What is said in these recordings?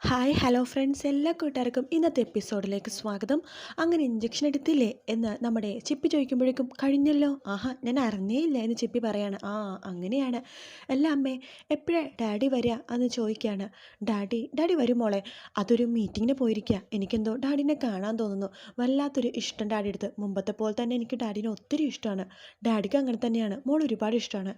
Hi hello friends. എല്ലാ കൂട്ടുകാർക്കും ഇന്നത്തെ എപ്പിസോഡിലേക്ക് സ്വാഗതം. അങ്ങനെ ഇഞ്ചക്ഷൻ എടുത്തില്ലേ എന്ന് നമ്മുടെ ചിപ്പി ചോദിക്കുമ്പോഴേക്കും കഴിഞ്ഞല്ലോ. ആഹാ ഞാൻ അറിഞ്ഞേയില്ല എന്ന് ചിപ്പി പറയാണ്. ആ അങ്ങനെയാണ്. അല്ല അമ്മേ എപ്പോഴാണ് ഡാഡി വരിക എന്ന് ചോദിക്കുകയാണ് ഡാഡി ഡാഡി വരും മോളെ. അതൊരു മീറ്റിങ്ങിന് പോയിരിക്കുക എനിക്കെന്തോ ഡാഡിനെ കാണാൻ തോന്നുന്നു. വല്ലാത്തൊരു ഇഷ്ടം ഡാഡി എടുത്ത് മുമ്പത്തെ പോലെ തന്നെ എനിക്ക് ഡാഡിനെ ഒത്തിരി ഇഷ്ടമാണ്. ഡാഡിക്ക് അങ്ങനെ തന്നെയാണ്. മോൾ ഒരുപാട് ഇഷ്ടമാണ്.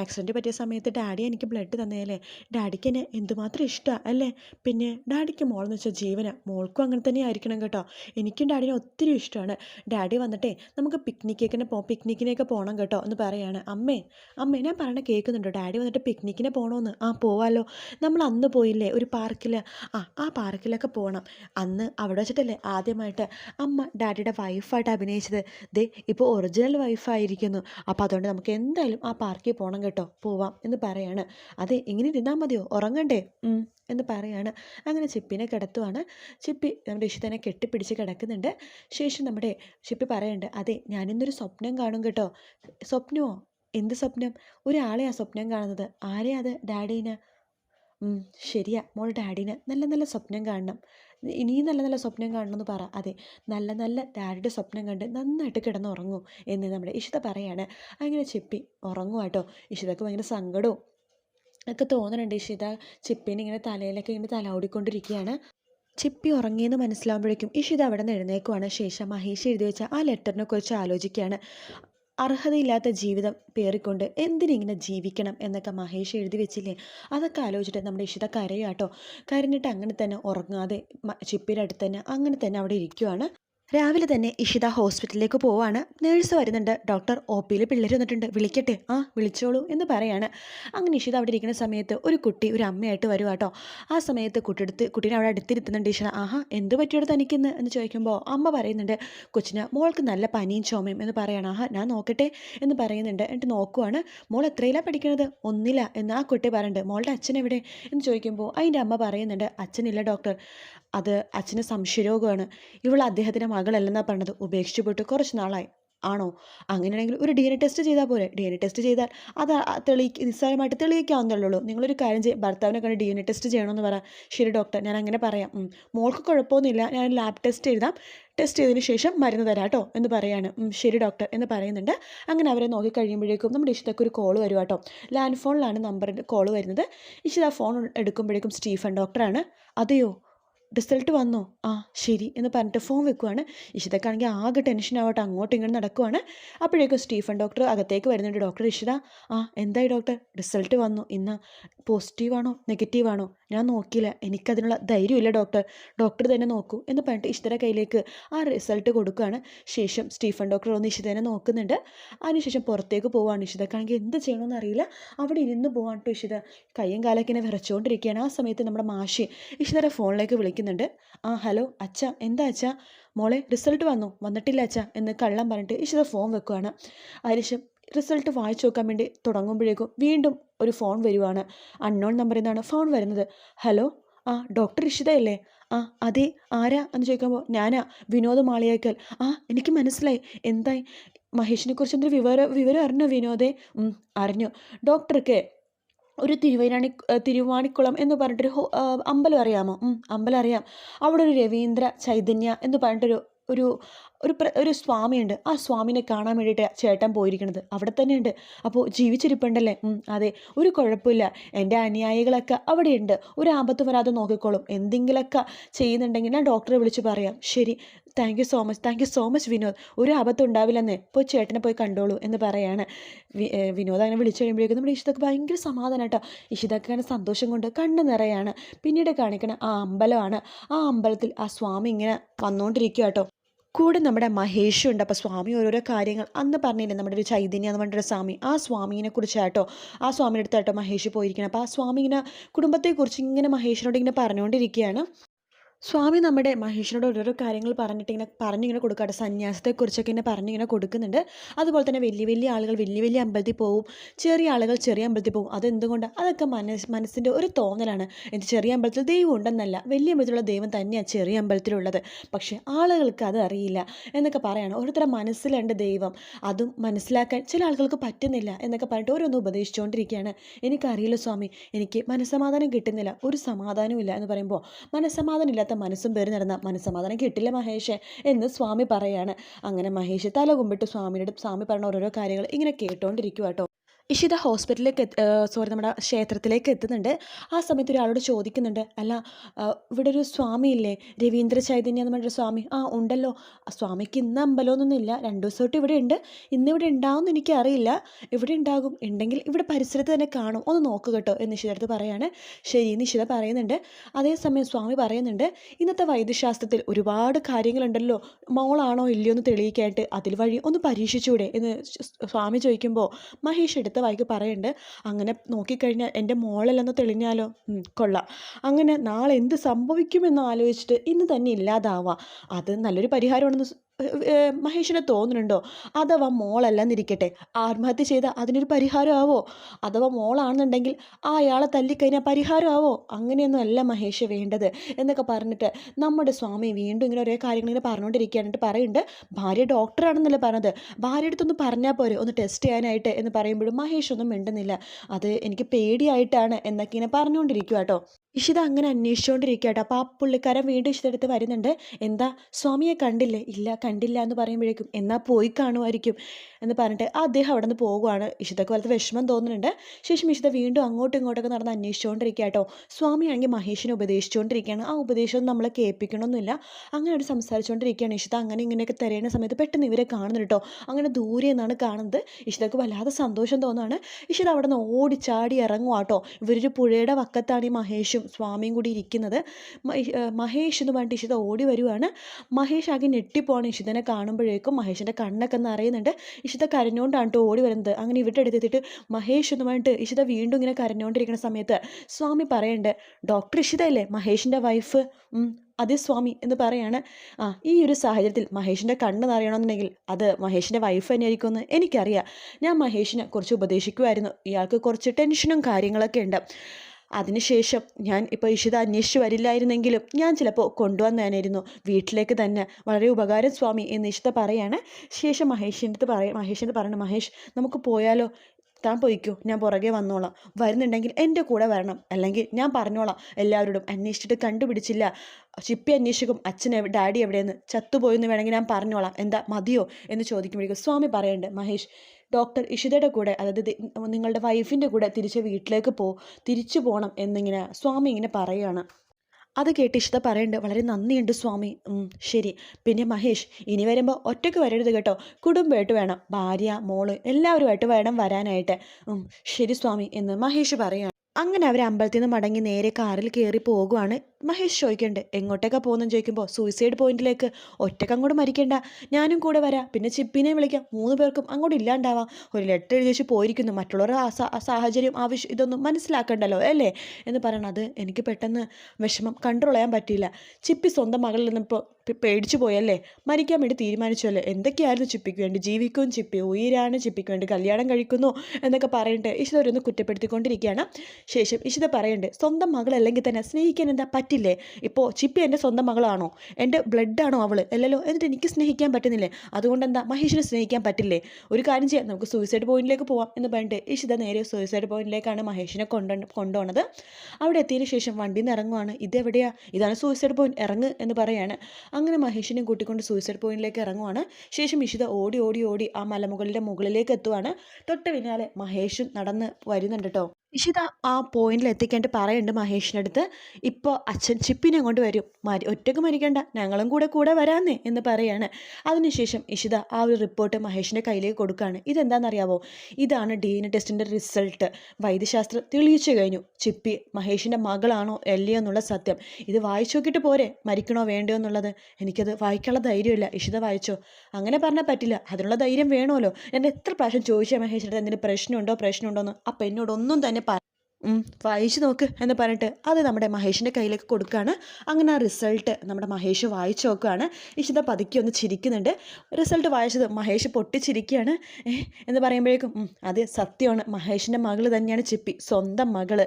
ആക്സിഡന്റ് പറ്റിയ സമയത്ത് ഡാഡി എനിക്ക് ബ്ലഡ് തന്നേലേ ഡാഡിക്ക് എന്നെ എന്തുമാത്രം ഇഷ്ടമാണ് അല്ലേ? പിന്നെ ഡാഡിക്ക് മോളെന്ന് വെച്ചാൽ ജീവന. മോൾക്കും അങ്ങനെ തന്നെ ആയിരിക്കണം കേട്ടോ. എനിക്കും ഡാഡിനെ ഒത്തിരി ഇഷ്ടമാണ്. ഡാഡി വന്നിട്ടേ നമുക്ക് പിക്നിക്കിനെ പോ പിക്നിക്കിനൊക്കെ പോകണം കേട്ടോ എന്ന് പറയാണ്. അമ്മേ അമ്മേ ഞാൻ പറയണ കേൾക്കുന്നുണ്ടോ ഡാഡി വന്നിട്ട് പിക്നിക്കിനെ പോകണമെന്ന് ആ പോവാലോ. നമ്മൾ അന്ന് പോയില്ലേ ഒരു പാർക്കിൽ ആ ആ പാർക്കിലൊക്കെ പോകണം അന്ന് അവിടെ വെച്ചിട്ടല്ലേ ആദ്യമായിട്ട് അമ്മ ഡാഡിയുടെ വൈഫായിട്ട് അഭിനയിച്ചത്. ദേ ഇപ്പോൾ ഒറിജിനൽ വൈഫായിരിക്കുന്നു അപ്പോൾ അതുകൊണ്ട് നമുക്ക് എന്തായാലും ആ പാർക്കിൽ പോകണം കേട്ടോ. പോവാം എന്ന് പറയാണ്. അതെ ഇങ്ങനെ ഇരുന്നാൽ മതിയോ? ഉറങ്ങണ്ടേ? എന്ന് പറയാണ്. അങ്ങനെ ചിപ്പിനെ കിടത്തുവാണ്. ചിപ്പി നമ്മുടെ ഇഷിതനെ കെട്ടിപ്പിടിച്ച് കിടക്കുന്നുണ്ട്. ശേഷം നമ്മുടെ ചിപ്പി പറയുന്നുണ്ട് അതെ ഞാനിന്നൊരു സ്വപ്നം കാണും കേട്ടോ. സ്വപ്നമോ? എന്ത് സ്വപ്നം? ഒരാളെയാ സ്വപ്നം കാണുന്നത്. ആരെയാ അത്? ഡാഡീനെ. ശരിയാ. മോൾ ഡാഡീനെ. നല്ല നല്ല സ്വപ്നം കാണണം. ഇനിയും നല്ല നല്ല സ്വപ്നം കാണണമെന്ന് പറ. അതെ നല്ല നല്ല ഡാഡിയുടെ സ്വപ്നം കണ്ട് നന്നായിട്ട് കിടന്നുറങ്ങൂ. എന്ന് നമ്മുടെ ഇഷിത പറയാണ്. അങ്ങനെ ചിപ്പി ഉറങ്ങുവാട്ടോ ഇഷിതക്ക് ഭയങ്കര സങ്കടവും ഒക്കെ തോന്നുന്നുണ്ട് ഇഷിത. ചിപ്പിനെ ഇങ്ങനെ തലയിലൊക്കെ ഇങ്ങനെ തലോടിക്കൊണ്ടിരിക്കുകയാണ് ചിപ്പി ഉറങ്ങിയെന്ന് മനസ്സിലാവുമ്പോഴേക്കും ഇഷിത അവിടെ നിന്ന് എഴുന്നേക്കുവാണ് ശേഷം മഹേഷ് എഴുതി വെച്ച ആ ലെറ്ററിനെ കുറിച്ച് ആലോചിക്കുകയാണ്. അർഹതയില്ലാത്ത ജീവിതം പേറിക്കൊണ്ട് എന്തിനിങ്ങനെ ജീവിക്കണം എന്നൊക്കെ മഹേഷ് എഴുതി വെച്ചില്ലേ? അതൊക്കെ ആലോചിച്ചിട്ട് നമ്മുടെ ഇഷിത കരയാട്ടോ. കരഞ്ഞിട്ട് അങ്ങനെ തന്നെ ഉറങ്ങാതെ ചിപ്പിയുടെ അടുത്ത് തന്നെ അങ്ങനെ തന്നെ അവിടെ ഇരിക്കുവാണ്. രാവിലെ തന്നെ ഇഷിത ഹോസ്പിറ്റലിലേക്ക് പോവാണ്. നേഴ്സ് വരുന്നുണ്ട്. ഡോക്ടർ ഒ പിയിൽ പിള്ളേർ വന്നിട്ടുണ്ട്. വിളിക്കട്ടെ? ആ വിളിച്ചോളൂ എന്ന് പറയാണ്. അങ്ങനെ ഇഷിത അവിടെ ഇരിക്കുന്ന സമയത്ത് ഒരു കുട്ടി ഒരു അമ്മയായിട്ട് വരുവാ കേട്ടോ ആ സമയത്ത് കുട്ടിയെടുത്ത് കുട്ടീനെ അവിടെ അടുത്തിരുത്തുന്നുണ്ട് ഇഷിത. ആഹാ എന്ത് പറ്റിയോട് തനിക്കെന്ന്? എന്ന് ചോദിക്കുമ്പോൾ അമ്മ പറയുന്നുണ്ട് കൊച്ചിന് മോൾക്ക് നല്ല പനിയും ചുമയും എന്ന് പറയണം. ആഹാ ഞാൻ നോക്കട്ടെ എന്ന് പറയുന്നുണ്ട്. എന്നിട്ട് നോക്കുവാണ് മോൾ എത്രയിലാണ് പഠിക്കുന്നത് ഒന്നില്ല എന്ന് ആ കുട്ടി പറയുന്നുണ്ട്. മോളുടെ അച്ഛൻ എവിടെ? എന്ന് ചോദിക്കുമ്പോൾ അതിന്റെ അമ്മ പറയുന്നുണ്ട് അച്ഛനില്ല ഡോക്ടർ. അത് അച്ഛന് സംശയരോഗമാണ്. ഇവൾ അദ്ദേഹത്തിന്റെ മകളല്ലെന്നാണ് പറഞ്ഞത്. ഉപേക്ഷിച്ചു പോയിട്ട് കുറച്ച് നാളായി. ആണോ? അങ്ങനെയാണെങ്കിൽ ഒരു ഡി എൻ എ ടെസ്റ്റ് ചെയ്താൽ പോരെ. ഡി എൻ എ ടെസ്റ്റ് ചെയ്താൽ അത് തെളി നിസ്സാരമായിട്ട് തെളിയിക്കാവുന്നുള്ളൂ നിങ്ങളൊരു കാര്യം ചെയ്യും. ഭർത്താവിനെ കണ്ട് ഡി എൻ എ ടെസ്റ്റ് ചെയ്യണമെന്ന് പറ. ശരി ഡോക്ടർ ഞാൻ അങ്ങനെ പറയാം. മോൾക്ക് കുഴപ്പമൊന്നുമില്ല. ഞാൻ ലാബ് ടെസ്റ്റ് എഴുതാം. ടെസ്റ്റ് ചെയ്തതിന് ശേഷം മരുന്ന് തരാം കേട്ടോ എന്ന് പറയാണ്. ശരി ഡോക്ടർ എന്ന് പറയുന്നുണ്ട്. അങ്ങനെ അവരെ നോക്കി കഴിയുമ്പോഴേക്കും നമ്മുടെ ഇഷ്ടക്ക് ഒരു കോൾ വരും കേട്ടോ. ലാൻഡ് ഫോണിലാണ് നമ്പർ കോൾ വരുന്നത്. ഇഷിത ഫോൺ എടുക്കുമ്പോഴേക്കും സ്റ്റീഫൻ ഡോക്ടറാണ് അതെയോ? റിസൾട്ട് വന്നോ? ആ ശരി എന്ന് പറഞ്ഞിട്ട് ഫോം വെക്കുവാണ്. ഇഷിതക്കാണെങ്കിൽ ആകെ ടെൻഷൻ ആവട്ടെ അങ്ങോട്ടും ഇങ്ങോട്ട് നടക്കുവാണ്. അപ്പോഴേക്കും സ്റ്റീഫൻ ഡോക്ടർ അകത്തേക്ക് വരുന്നുണ്ട്. ഡോക്ടർ ഇഷിത ആ എന്തായി ഡോക്ടർ റിസൾട്ട് വന്നു. ഇന്ന് പോസിറ്റീവാണോ നെഗറ്റീവാണോ ഞാൻ നോക്കിയില്ല. എനിക്കതിനുള്ള ധൈര്യമില്ല ഡോക്ടർ ഡോക്ടർ തന്നെ നോക്കൂ എന്ന് പറഞ്ഞിട്ട് ഇഷ്ടര കയ്യിലേക്ക് ആ റിസൾട്ട് കൊടുക്കുകയാണ്. ശേഷം സ്റ്റീഫൻ ഡോക്ടർ ഒന്ന് ഇഷിതനെ നോക്കുന്നുണ്ട്. അതിനുശേഷം പുറത്തേക്ക് പോവാണ് ഇഷിതക്കാണെങ്കിൽ എന്ത് ചെയ്യണമെന്ന് അറിയില്ല. അവിടെ ഇരുന്ന് പോവാണ് കേട്ടോ ഇഷിത. കയ്യും കാലൊക്കെ ഇങ്ങനെ വിറച്ചുകൊണ്ടിരിക്കുകയാണ് ആ സമയത്ത് നമ്മുടെ മാഷി ഇഷിതരെ ഫോണിലേക്ക് വിളിക്കുന്നുണ്ട്. ആ ഹലോ അച്ഛ എന്താ അച്ഛ? മോളെ റിസൾട്ട് വന്നു? വന്നിട്ടില്ല അച്ഛ എന്ന് കള്ളം പറഞ്ഞിട്ട് ഇഷിത ഫോൺ വെക്കുകയാണ്. അതിനുശേഷം റിസൾട്ട് വായിച്ചു നോക്കാൻ വേണ്ടി തുടങ്ങുമ്പോഴേക്കും വീണ്ടും ഒരു ഫോൺ വരുവാണ്. അൺനോൺ നമ്പർ നിന്നാണ് ഫോൺ വരുന്നത്. ഹലോ? ആ ഡോക്ടർ ഇഷിതയല്ലേ ആ അതെ ആരാ? എന്ന് ചോദിക്കുമ്പോൾ ഞാനാ വിനോദ് മാളിയേക്കൽ. ആ എനിക്ക് മനസ്സിലായി. എന്തായി? മഹേഷിനെ കുറിച്ച് എന്തൊരു വിവരം വിവരം അറിഞ്ഞോ വിനോദേ? അറിഞ്ഞു. ഡോക്ടർക്ക് ഒരു തിരുവൈനാണി തിരുവാണിക്കുളം എന്ന് പറഞ്ഞിട്ടൊരു അമ്പലം അറിയാമോ? അമ്പലം അറിയാം. അവിടെ ഒരു രവീന്ദ്ര ചൈതന്യ എന്ന് പറഞ്ഞിട്ടൊരു ഒരു ഒരു ഒരു സ്വാമിയുണ്ട്. ആ സ്വാമിനെ കാണാൻ വേണ്ടിയിട്ട് ചേട്ടൻ പോയിരിക്കുന്നത് അവിടെ തന്നെയുണ്ട്. അപ്പോൾ ജീവിച്ചിരിപ്പുണ്ടല്ലേ? അതെ. ഒരു കുഴപ്പമില്ല. എന്റെ അനുയായികളൊക്കെ അവിടെയുണ്ട്. ഒരു ആപത്ത് വരാതെ നോക്കിക്കോളും. എന്തെങ്കിലുമൊക്കെ ചെയ്യുന്നുണ്ടെങ്കിൽ ഞാൻ ഡോക്ടറെ വിളിച്ച് പറയാം. ശരി. Thank you so much. Thank you so much Vinod. ഒരു ആപത്തും ഉണ്ടാവില്ലെന്നേ. പോയി ചേട്ടനെ പോയി കണ്ടോളൂ എന്ന് പറയാണ്. വിനോദ് അങ്ങനെ വിളിച്ചു കഴിയുമ്പോഴേക്കും നമ്മുടെ ഇഷിതക്ക് ഭയങ്കര സമാധാനം കേട്ടോ. ഇഷിതക്ക് അങ്ങനെ സന്തോഷം കൊണ്ട് കണ്ണ് നിറയാണ്. പിന്നീട് കാണിക്കണ ആ അമ്പലമാണ്. ആ അമ്പലത്തിൽ ആ സ്വാമി ഇങ്ങനെ വന്നുകൊണ്ടിരിക്കുക കേട്ടോ. കൂടെ നമ്മുടെ മഹേഷും ഉണ്ട് അപ്പോൾ സ്വാമി ഓരോരോ കാര്യങ്ങൾ അന്ന് പറഞ്ഞില്ലേ നമ്മുടെ ഒരു ചൈതന്യ എന്ന് പറഞ്ഞൊരു സ്വാമി. ആ സ്വാമിനെ കുറിച്ചാട്ടോ ആ സ്വാമിയുടെ അടുത്തായിട്ടോ മഹേഷ് പോയിരിക്കണം അപ്പോൾ ആ സ്വാമി ഇങ്ങനെ കുടുംബത്തെക്കുറിച്ച് ഇങ്ങനെ മഹേഷിനോട് ഇങ്ങനെ പറഞ്ഞുകൊണ്ടിരിക്കുകയാണ്. സ്വാമി നമ്മുടെ മഹേഷിനോട് ഓരോരോ കാര്യങ്ങൾ പറഞ്ഞിട്ട് ഇങ്ങനെ പറഞ്ഞിങ്ങനെ കൊടുക്കാട്ടെ സന്യാസത്തെക്കുറിച്ചൊക്കെ ഇങ്ങനെ പറഞ്ഞിങ്ങനെ കൊടുക്കുന്നുണ്ട്. അതുപോലെ തന്നെ വലിയ വലിയ ആളുകൾ വലിയ വലിയ അമ്പലത്തിൽ പോവും. ചെറിയ ആളുകൾ ചെറിയ അമ്പലത്തിൽ പോവും. അതെന്തുകൊണ്ട്? അതൊക്കെ മനസ് മനസ്സിന്റെ ഒരു തോന്നലാണ്. എന്ത് ചെറിയ അമ്പലത്തിൽ ദൈവം ഉണ്ടെന്നല്ല. വലിയ അമ്പലത്തിലുള്ള ദൈവം തന്നെയാണ് ചെറിയ അമ്പലത്തിലുള്ളത്. പക്ഷേ ആളുകൾക്ക് അത് അറിയില്ല എന്നൊക്കെ പറയാണ്. ഓരോരുത്തരുടെ മനസ്സിലുണ്ട് ദൈവം. അതും മനസ്സിലാക്കാൻ ചില ആളുകൾക്ക് പറ്റുന്നില്ല എന്നൊക്കെ പറഞ്ഞിട്ട് ഓരോന്ന് ഉപദേശിച്ചുകൊണ്ടിരിക്കുകയാണ് എനിക്കറിയില്ല സ്വാമി. എനിക്ക് മനസ്സമാധാനം കിട്ടുന്നില്ല. ഒരു സമാധാനവും ഇല്ല എന്ന് പറയുമ്പോൾ മനസ്സമാധാനം ഇല്ലാത്ത മനസ്സും പേര് നടന്ന മനസ്സമാധാനം കിട്ടില്ല മഹേഷ് എന്ന് സ്വാമി പറയാണ്. അങ്ങനെ മഹേഷ് തല കുമ്പിട്ട് സ്വാമിയുടെ സ്വാമി പറഞ്ഞ ഓരോരോ കാര്യങ്ങൾ ഇങ്ങനെ കേട്ടോണ്ടിരിക്കുക കേട്ടോ ഇഷിത ഹോസ്പിറ്റലിലേക്ക് സോറി നമ്മുടെ ക്ഷേത്രത്തിലേക്ക് എത്തുന്നുണ്ട്. ആ സമയത്ത് ഒരാളോട് ചോദിക്കുന്നുണ്ട്. അല്ല ഇവിടെ ഒരു സ്വാമി ഇല്ലേ രവീന്ദ്ര ചൈതന്യ എന്ന് പറഞ്ഞൊരു സ്വാമി. ആ ഉണ്ടല്ലോ. സ്വാമിക്ക് ഇന്ന് അമ്പലമൊന്നുമില്ല. രണ്ട് ദിവസമായിട്ട് ഇവിടെ ഉണ്ട്. ഇന്ന് ഇവിടെ ഉണ്ടാവുമെന്ന് എനിക്കറിയില്ല. ഇവിടെ ഉണ്ടാകും. ഉണ്ടെങ്കിൽ ഇവിടെ പരിസരത്ത് തന്നെ കാണും. ഒന്ന് നോക്കുക കേട്ടോ എന്ന് നിഷിതടുത്ത് പറയാണ്. ശരി നിഷിത പറയുന്നുണ്ട്. അതേസമയം സ്വാമി പറയുന്നുണ്ട്. ഇന്നത്തെ വൈദ്യശാസ്ത്രത്തിൽ ഒരുപാട് കാര്യങ്ങളുണ്ടല്ലോ. മോളാണോ ഇല്ലയോ എന്ന് തെളിയിക്കാനായിട്ട് അതിൽ വഴി ഒന്ന് പരീക്ഷിച്ചൂടെ എന്ന് സ്വാമി ചോദിക്കുമ്പോൾ മഹേഷ് എടുത്ത വായിക്ക് പറയുന്നുണ്ട് അങ്ങനെ നോക്കിക്കഴിഞ്ഞാൽ എന്റെ മോളല്ലെന്ന് തെളിഞ്ഞാലോ? കൊള്ളാം. അങ്ങനെ നാളെ എന്ത് സംഭവിക്കുമെന്ന് ആലോചിച്ചിട്ട് ഇന്ന് തന്നെ ഇല്ലാതാവാം. അത് നല്ലൊരു പരിഹാരമാണെന്ന് മഹേഷിന് തോന്നുന്നുണ്ടോ? അഥവാ മോളല്ലെന്നിരിക്കട്ടെ ആത്മഹത്യ ചെയ്ത അതിനൊരു പരിഹാരമാവോ? അഥവാ മോളാണെന്നുണ്ടെങ്കിൽ ആ അയാളെ തല്ലിക്കഴിഞ്ഞാൽ പരിഹാരമാവോ? അങ്ങനെയൊന്നും അല്ല മഹേഷ് വേണ്ടത്. എന്നൊക്കെ പറഞ്ഞിട്ട് നമ്മുടെ സ്വാമി വീണ്ടും ഇങ്ങനെ ഒരേ കാര്യങ്ങൾ ഇങ്ങനെ പറഞ്ഞുകൊണ്ടിരിക്കുകയായിട്ട് പറയുന്നുണ്ട് ഭാര്യ ഡോക്ടറാണെന്നല്ലേ പറഞ്ഞത്. ഭാര്യ അടുത്തൊന്ന് പറഞ്ഞാൽ പോരെ ഒന്ന് ടെസ്റ്റ് ചെയ്യാനായിട്ട് എന്ന് പറയുമ്പോഴും മഹേഷ് ഒന്നും മിണ്ടുന്നില്ല. അത് എനിക്ക് പേടിയായിട്ടാണ് എന്നൊക്കെ ഇങ്ങനെ പറഞ്ഞുകൊണ്ടിരിക്കുക കേട്ടോ ഇഷിത അങ്ങനെ അന്വേഷിച്ചുകൊണ്ടിരിക്കുക കേട്ടോ അപ്പോൾ ആ പുള്ളിക്കാരൻ വീണ്ടും ഇഷിതടുത്ത് വരുന്നുണ്ട്. എന്താ സ്വാമിയെ കണ്ടില്ലേ? ഇല്ല കണ്ടില്ല എന്ന് പറയുമ്പോഴേക്കും എന്നാൽ പോയി കാണുമായിരിക്കും എന്ന് പറഞ്ഞിട്ട് ആ അദ്ദേഹം അവിടെ നിന്ന് പോകുവാണ് ഇഷിതക്ക് വലത്ത് വിഷമം തോന്നുന്നുണ്ട്. ശേഷം ഇഷിത വീണ്ടും അങ്ങോട്ടും ഇങ്ങോട്ടൊക്കെ നടന്ന് അന്വേഷിച്ചുകൊണ്ടിരിക്കുക സ്വാമിയാണെങ്കിൽ മഹേഷിനെ ഉപദേശിച്ചുകൊണ്ടിരിക്കുകയാണ് ആ ഉപദേശം നമ്മളെ കേൾപ്പിക്കണമെന്നില്ല അങ്ങനെ ഒരു സംസാരിച്ചുകൊണ്ടിരിക്കുകയാണ് ഇഷിത അങ്ങനെ ഇങ്ങനെയൊക്കെ തിരയുന്ന സമയത്ത് പെട്ടെന്ന് ഇവരെ കാണുന്നുട്ടോ അങ്ങനെ ദൂരെ നിന്നാണ് കാണുന്നത്. ഇഷിതക്ക് വല്ലാതെ സന്തോഷം തോന്നുകയാണ് ഇഷിത അവിടെ നിന്ന് ഓടിച്ചാടി ഇറങ്ങുക കേട്ടോ ഇവരൊരു പുഴയുടെ വക്കത്താണ് ഈ മഹേഷും. സ്വാമിയും കൂടി ഇരിക്കുന്നത് മഹേഷ് എന്ന് പറഞ്ഞിട്ട് ഇഷിത ഓടി വരുവാണ്. മഹേഷ് ആകെ ഞെട്ടിപ്പോവാണ് ഇഷിതനെ കാണുമ്പോഴേക്കും. മഹേഷിന്റെ കണ്ണൊക്കെ നിറയുന്നുണ്ട് ഇഷിത കരഞ്ഞുകൊണ്ടാണ് കേട്ടോ ഓടി വരുന്നത്. അങ്ങനെ ഇവിടെ എടുത്തിട്ട് മഹേഷ് എന്ന് പറഞ്ഞിട്ട് ഇഷിത വീണ്ടും ഇങ്ങനെ കരഞ്ഞുകൊണ്ടിരിക്കുന്ന സമയത്ത് സ്വാമി പറയണ്ട് ഡോക്ടർ ഇഷിത അല്ലേ മഹേഷിന്റെ വൈഫ് അതെ സ്വാമി എന്ന് പറയാണ്. ആ ഈ ഒരു സാഹചര്യത്തിൽ മഹേഷിന്റെ കണ്ണ് നിറയണമെന്നുണ്ടെങ്കിൽ അത് മഹേഷിന്റെ വൈഫ് തന്നെയായിരിക്കുമെന്ന് എനിക്കറിയാം. ഞാൻ മഹേഷിനെ കുറച്ച് ഉപദേശിക്കുമായിരുന്നു ഇയാൾക്ക് കുറച്ച് ടെൻഷനും കാര്യങ്ങളൊക്കെ ഉണ്ട്. അതിനുശേഷം ഞാൻ ഇപ്പോൾ ഇഷിത അന്വേഷിച്ച് വരില്ലായിരുന്നെങ്കിലും ഞാൻ ചിലപ്പോൾ കൊണ്ടുവന്നേനായിരുന്നു. വീട്ടിലേക്ക് തന്നെ. വളരെ ഉപകാരം സ്വാമി എന്ന് ഇഷിത പറയാണ്. ശേഷം മഹേഷിന്റെ അടുത്ത് പറയ മഹേഷിന്റെ പറയണം. മഹേഷ് നമുക്ക് പോയാലോ? താൻ പോയിക്കോ? ഞാൻ പുറകെ വന്നോളാം. വരുന്നുണ്ടെങ്കിൽ എന്റെ കൂടെ വരണം. അല്ലെങ്കിൽ ഞാൻ പറഞ്ഞോളാം. എല്ലാവരോടും അന്വേഷിച്ചിട്ട് കണ്ടുപിടിച്ചില്ല. ചിപ്പി അന്വേഷിക്കും അച്ഛൻ ഡാഡി എവിടെയെന്ന്? ചത്തുപോയെന്ന് വേണമെങ്കിൽ ഞാൻ പറഞ്ഞോളാം. എന്താ മതിയോ? എന്ന് ചോദിക്കുമ്പോഴേക്കും സ്വാമി പറയുന്നുണ്ട് മഹേഷ് ഡോക്ടർ ഇഷിതയുടെ കൂടെ അതായത് നിങ്ങളുടെ വൈഫിന്റെ കൂടെ തിരിച്ച് വീട്ടിലേക്ക് പോ തിരിച്ചു പോകണം എന്നിങ്ങനെ സ്വാമി ഇങ്ങനെ പറയുകയാണ് അത് കേട്ട് ഇഷിത പറയുന്നുണ്ട് വളരെ നന്ദിയുണ്ട് സ്വാമി. ശരി. പിന്നെ മഹേഷ് ഇനി വരുമ്പോൾ ഒറ്റയ്ക്ക് വരരുത് കേട്ടോ. കുടുംബമായിട്ട് വേണം. ഭാര്യ മോൾ എല്ലാവരുമായിട്ട് വേണം വരാനായിട്ട്. ശരി സ്വാമി എന്ന് മഹേഷ് പറയുകയാണ് അങ്ങനെ അവർ അമ്പലത്തിൽ നിന്ന് മടങ്ങി നേരെ കാറിൽ കയറി പോകുവാണ് മഹേഷ് ചോദിക്കണ്ട് എങ്ങോട്ടേക്കാ പോകുന്നതെന്ന് ചോദിക്കുമ്പോൾ സൂയിസൈഡ് പോയിന്റിലേക്ക് ഒറ്റയ്ക്ക് അങ്ങോട്ട് മരിക്കണ്ട. ഞാനും കൂടെ വരാം. പിന്നെ ചിപ്പിനെ വിളിക്കാം. മൂന്ന് പേർക്കും അങ്ങോട്ട് ഇല്ലാണ്ടാവാം. ഒരു ലെറ്റർ എഴുതി വെച്ച് പോയിരിക്കുന്നു. മറ്റുള്ളവരുടെ സാഹചര്യം ആവശ്യം ഇതൊന്നും മനസ്സിലാക്കണ്ടല്ലോ അല്ലേ? എന്ന് പറയണത് എനിക്ക് പെട്ടെന്ന് വിഷമം കൺട്രോൾ ചെയ്യാൻ പറ്റിയില്ല. ചിപ്പി സ്വന്തം മകളിൽ നിന്നിപ്പോൾ പേടിച്ചു പോയല്ലേ? മരിക്കാൻ വേണ്ടി തീരുമാനിച്ചല്ലേ? എന്തൊക്കെയായിരുന്നു ചിപ്പിക്ക് വേണ്ടി? ജീവിക്കും ചിപ്പി ഉയരാണ് ചിപ്പിക്ക് വേണ്ടി കല്യാണം കഴിക്കുന്നു എന്നൊക്കെ പറഞ്ഞിട്ട് ഇഷിത ഓരോന്ന് കുറ്റപ്പെടുത്തിക്കൊണ്ടിരിക്കുകയാണ്. ശേഷം ഇഷിത പറയുന്നുണ്ട് സ്വന്തം മകളല്ലെങ്കിൽ തന്നെ സ്നേഹിക്കാൻ എന്താ പറ്റില്ലേ? ഇപ്പോൾ ചിപ്പി എന്റെ സ്വന്തം മകളാണോ? എന്റെ ബ്ലഡാണോ അവൾ അല്ലല്ലോ എന്നിട്ട് എനിക്ക് സ്നേഹിക്കാൻ പറ്റുന്നില്ലേ? അതുകൊണ്ട് എന്താ മഹേഷിനെ സ്നേഹിക്കാൻ പറ്റില്ലേ? ഒരു കാര്യം ചെയ്യാം നമുക്ക് സൂയിസൈഡ് പോയിന്റിലേക്ക് പോവാം എന്ന് പറഞ്ഞിട്ട് ഇഷിത നേരെ സൂയിസൈഡ് പോയിന്റിലേക്കാണ് മഹേഷിനെ കൊണ്ടു കൊണ്ടുപോണത് അവിടെ എത്തിയതിന് ശേഷം വണ്ടിയിൽ നിന്ന് ഇറങ്ങുവാണ്. ഇതെവിടെയാ? ഇതാണ് സൂയിസൈഡ് പോയിന്റ് ഇറങ്ങ് എന്ന് പറയാണ്. അങ്ങനെ മഹേഷിനെയും കൂട്ടിക്കൊണ്ട് സൂയിസൈഡ് പോയിന്റിലേക്ക് ഇറങ്ങുവാണ്. ശേഷം ഇഷിത ഓടി ഓടി ഓടി ആ മലമുകളിലെ മുകളിലേക്ക് എത്തുവാണ്. തൊട്ട് പിന്നാലെ മഹേഷും നടന്ന് വരുന്നുണ്ട് കേട്ടോ ഇഷിത ആ പോയിന്റിൽ എത്തിക്കേണ്ട പറയുന്നുണ്ട് മഹേഷിന്റെ അടുത്ത് ഇപ്പോൾ അച്ഛൻ ചിപ്പിനെ കൊണ്ട് വരും. മരി ഒറ്റയ്ക്ക് മരിക്കണ്ട. ഞങ്ങളും കൂടെ കൂടെ വരാന്നേ എന്ന് പറയാണ്. അതിനുശേഷം ഇഷിത ആ ഒരു റിപ്പോർട്ട് മഹേഷിന്റെ കയ്യിലേക്ക് കൊടുക്കുകയാണ് ഇതെന്താണെന്നറിയാവോ ഇതാണ് ഡി എൻ ടെസ്റ്റിന്റെ റിസൾട്ട് വൈദ്യശാസ്ത്രം തെളിയിച്ചു കഴിഞ്ഞു. ചിപ്പി മഹേഷിന്റെ മകളാണോ അല്ലയോ എന്നുള്ള സത്യം. ഇത് വായിച്ചു നോക്കിയിട്ട് പോരെ. മരിക്കണോ വേണ്ടോ എന്നുള്ളത്. എനിക്കത് വായിക്കാനുള്ള ധൈര്യമില്ല. ഇഷിത വായിച്ചോ? അങ്ങനെ പറഞ്ഞാൽ പറ്റില്ല. അതിനുള്ള ധൈര്യം വേണമല്ലോ ഞാൻ എത്ര പ്രാവശ്യം ചോദിച്ചാൽ മഹേഷിന്റെ എന്തെങ്കിലും പ്രശ്നമുണ്ടോ? പ്രശ്നമുണ്ടോ എന്ന് അപ്പം എന്നോട് ഒന്നും തന്നെ പറ വായിച്ച് നോക്ക് എന്ന് പറഞ്ഞിട്ട് അത് നമ്മുടെ മഹേഷിന്റെ കയ്യിലേക്ക് കൊടുക്കുകയാണ് അങ്ങനെ ആ റിസൾട്ട് നമ്മുടെ മഹേഷ് വായിച്ചു നോക്കുകയാണ് ഇഷിത പതുക്കെ ഒന്ന് ചിരിക്കുന്നുണ്ട്. റിസൾട്ട് വായിച്ചത് മഹേഷ് പൊട്ടിച്ചിരിക്കുകയാണ്. എന്ന് പറയുമ്പോഴേക്കും അത് സത്യമാണ്. മഹേഷിന്റെ മകൾ തന്നെയാണ് ചിപ്പി. സ്വന്തം മകൾ.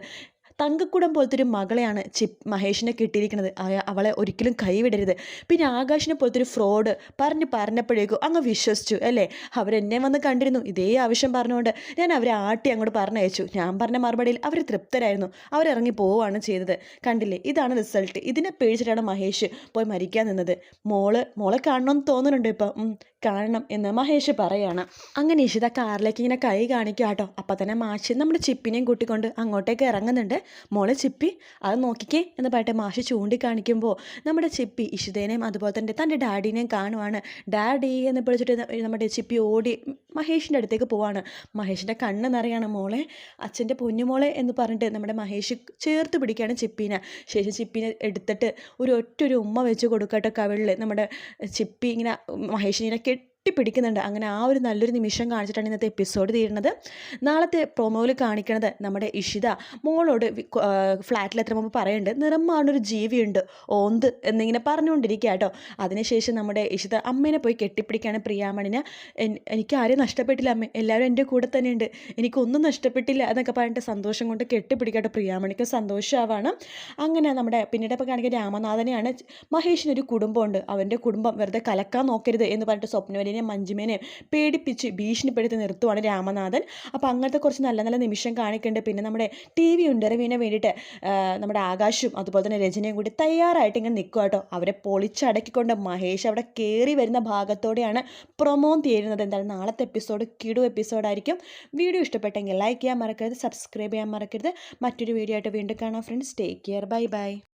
തങ്കക്കുടം പോലത്തെ ഒരു മകളെയാണ് ചിപ് മഹേഷിനെ കിട്ടിയിരിക്കുന്നത്. അവളെ ഒരിക്കലും കൈവിടരുത്. പിന്നെ ആകാശിനെ പോലത്തെ ഒരു ഫ്രോഡ് പറഞ്ഞ് പറഞ്ഞപ്പോഴേക്കും അങ്ങ് വിശ്വസിച്ചു അല്ലേ? അവരെന്നെ വന്ന് കണ്ടിരുന്നു. ഇതേ ആവശ്യം പറഞ്ഞുകൊണ്ട് ഞാൻ അവരെ ആട്ടി അങ്ങോട്ട് പറഞ്ഞയച്ചു. ഞാൻ പറഞ്ഞ മറുപടിയിൽ അവർ തൃപ്തരായിരുന്നു. അവരിറങ്ങി പോവുകയാണ് ചെയ്തത്. കണ്ടില്ലേ? ഇതാണ് റിസൾട്ട്. ഇതിനെ പേടിച്ചിട്ടാണ് മഹേഷ് പോയി മരിക്കാൻ നിന്നത്. മോൾ മോളെ കാണണമെന്ന് തോന്നുന്നുണ്ട് ഇപ്പം? കാണണം എന്ന് മഹേഷ് പറയാണ്. അങ്ങനെ ഇഷിത കാറിലേക്ക് ഇങ്ങനെ കൈ കാണിക്കുക കേട്ടോ അപ്പം തന്നെ മാഷി നമ്മുടെ ചിപ്പിനെയും കൂട്ടിക്കൊണ്ട് അങ്ങോട്ടേക്ക് ഇറങ്ങുന്നുണ്ട്. മോളെ ചിപ്പി അത് നോക്കിക്കേ എന്ന് പറഞ്ഞിട്ട് മാഷി ചൂണ്ടിക്കാണിക്കുമ്പോൾ നമ്മുടെ ചിപ്പി ഇഷിതേനെയും അതുപോലെ തന്നെ തന്റെ ഡാഡിനെയും കാണുവാണ്. ഡാഡി എന്ന് വിളിച്ചിട്ട് നമ്മുടെ ചിപ്പി ഓടി മഹേഷിന്റെ അടുത്തേക്ക് പോവാണ്. മഹേഷിന്റെ കണ്ണ് നിറയാണ് മോളെ അച്ഛന്റെ പൊന്നുമോളെ എന്ന് പറഞ്ഞിട്ട് നമ്മുടെ മഹേഷ് ചേർത്ത് പിടിക്കുകയാണ് ചിപ്പീനെ. ശേഷം ചിപ്പിനെ എടുത്തിട്ട് ഒരു ഒറ്റ ഒരു ഉമ്മ വെച്ച് കൊടുക്കട്ടെ കവിളിൽ നമ്മുടെ ചിപ്പി ഇങ്ങനെ മഹേഷിനെ കെട്ടിപ്പിടിക്കുന്നുണ്ട് അങ്ങനെ ആ ഒരു നല്ലൊരു നിമിഷം കാണിച്ചിട്ടാണ് ഇന്നത്തെ എപ്പിസോഡ് തീരുന്നത്. നാളത്തെ പ്രൊമോയിൽ കാണിക്കണത് നമ്മുടെ ഇഷിത. മോളോട് ഫ്ലാറ്റിൽ എത്ര മുമ്പ് പറയുന്നുണ്ട് നിറം മാറുന്നൊരു ജീവിയുണ്ട്. ഓന്ത് എന്നിങ്ങനെ പറഞ്ഞുകൊണ്ടിരിക്കുക കേട്ടോ. അതിനുശേഷം നമ്മുടെ ഇഷിത അമ്മേനെ പോയി കെട്ടിപ്പിടിക്കുകയാണ് പ്രിയാമണിനെ. എനിക്ക് ആരെയും നഷ്ടപ്പെട്ടില്ല അമ്മ. എല്ലാവരും എന്റെ കൂടെ തന്നെയുണ്ട്. എനിക്കൊന്നും നഷ്ടപ്പെട്ടില്ല എന്നൊക്കെ പറഞ്ഞിട്ട് സന്തോഷം കൊണ്ട് കെട്ടിപ്പിടിക്കട്ടോ പ്രിയാമണിക്ക് സന്തോഷമാവാണ് അങ്ങനെ നമ്മുടെ പിന്നീട് ഇപ്പോൾ കാണിക്കുന്ന രാമനാഥനെയാണ് മഹേഷിനൊരു കുടുംബമുണ്ട്. അവന്റെ കുടുംബം വെറുതെ കലക്കാൻ നോക്കരുത് എന്ന് പറഞ്ഞിട്ട് സ്വപ്നവലിനെ മഞ്ജുമേനെ പേടിപ്പിച്ച് ഭീഷണിപ്പെടുത്തി നിർത്തുവാണ് രാമനാഥൻ. അപ്പോൾ അങ്ങനത്തെ കുറച്ച് നല്ല നല്ല നിമിഷം കാണിക്കുന്നുണ്ട് പിന്നെ നമ്മുടെ ടി വി ഉണ്ടരവിനെ വേണ്ടിയിട്ട് നമ്മുടെ ആകാശും അതുപോലെ തന്നെ രചനയും കൂടി തയ്യാറായിട്ട് ഇങ്ങനെ നിൽക്കുക കേട്ടോ. അവരെ പൊളിച്ചടക്കിക്കൊണ്ട് മഹേഷ് അവിടെ കയറി വരുന്ന ഭാഗത്തോടെയാണ് പ്രൊമോ തീരുന്നത്. എന്തായാലും നാളത്തെ എപ്പിസോഡ് കിടു എപ്പിസോഡായിരിക്കും വീഡിയോ ഇഷ്ടപ്പെട്ടെങ്കിൽ ലൈക്ക് ചെയ്യാൻ മറക്കരുത് സബ്സ്ക്രൈബ് ചെയ്യാൻ മറക്കരുത്. മറ്റൊരു വീഡിയോ ആയിട്ട് വീണ്ടും കാണാം friends. Take care. Bye bye.